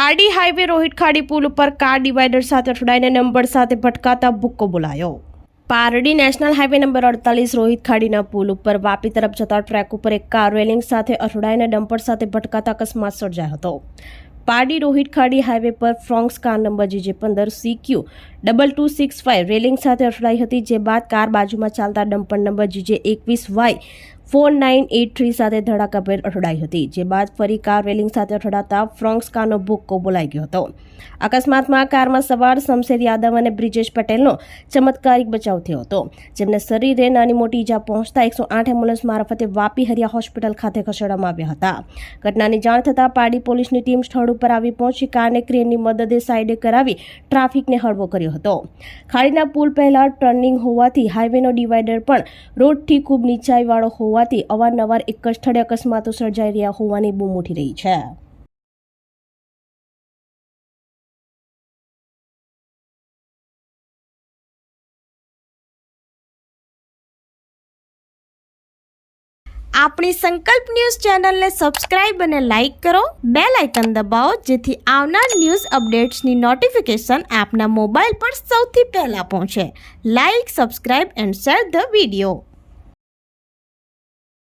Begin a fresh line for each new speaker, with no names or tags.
Pardi highway Rohit ખાડી પુલ ઉપર car divider સાથે અથડાઈને નંબર સાથે ભટકાતા ભૂક્કો બોલાયો. પારડી નેશનલ હાઈવે નંબર અડતાલીસ રોહિત ખાડીના પુલ ઉપર વાપી તરફ જતા ટ્રેક ઉપર એક કાર રેલિંગ સાથે અથડાઈને ડમ્પર સાથે ભટકાતા અકસ્માત સર્જાયો હતો. પારડી રોહિત ખાડી હાઈવે પર ફ્રોન્ક્સ કાર નંબર જીજે પંદર CQ double two six five railing સાથે અથડાઈ હતી, જે બાદ કાર બાજુમાં ચાલતા ડમ્પર નંબર જીજે એકવીસ Y four nine eight three સાથે ધડાકાભેર અથડાઈ હતી, જે બાદ ફરી કાર રેલિંગ સાથે અથડાતા ફ્રોન્ક્સ કારનો ભૂક્કો બોલાઈ ગયો હતો. અકસ્માતમાં કારમાં સવાર શમશેર યાદવ અને બ્રિજેશ પટેલનો ચમત્કારિક બચાવ થયો હતો. જેમને શરીરે નાની મોટી ઈજા પહોંચતા એકસો આઠ એમ્બ્યુલન્સ મારફતે વાપી હરિયા હોસ્પિટલ ખાતે ખસેડવામાં આવ્યા હતા. ઘટનાની જાણ થતાં પાડી પોલીસની ટીમ સ્થળ ઉપર આવી પહોંચી કારને ક્રેનની મદદે સાઈડે કરાવી ટ્રાફિકને હળવો કર્યો હતો. ખાડીના પુલ પહેલા ટર્નિંગ હોવાથી હાઈવેનો ડિવાઈડર પણ રોડથી ખૂબ નીચાઈવાળો હોવાથી અવારનવાર એક જ સ્થળે અકસ્માતો સર્જાઈ રહ્યા હોવાની બૂમ ઉઠી રહી છે.
આપણી સંકલ્પ ન્યૂઝ ચેનલને સબસ્ક્રાઇબ અને લાઇક કરો. બે લાઇકન દબાવો, જેથી આવનાર ન્યૂઝ અપડેટ્સની નોટિફિકેશન આપના મોબાઈલ પર સૌથી પહેલાં પહોંચે. Like, subscribe and share the video.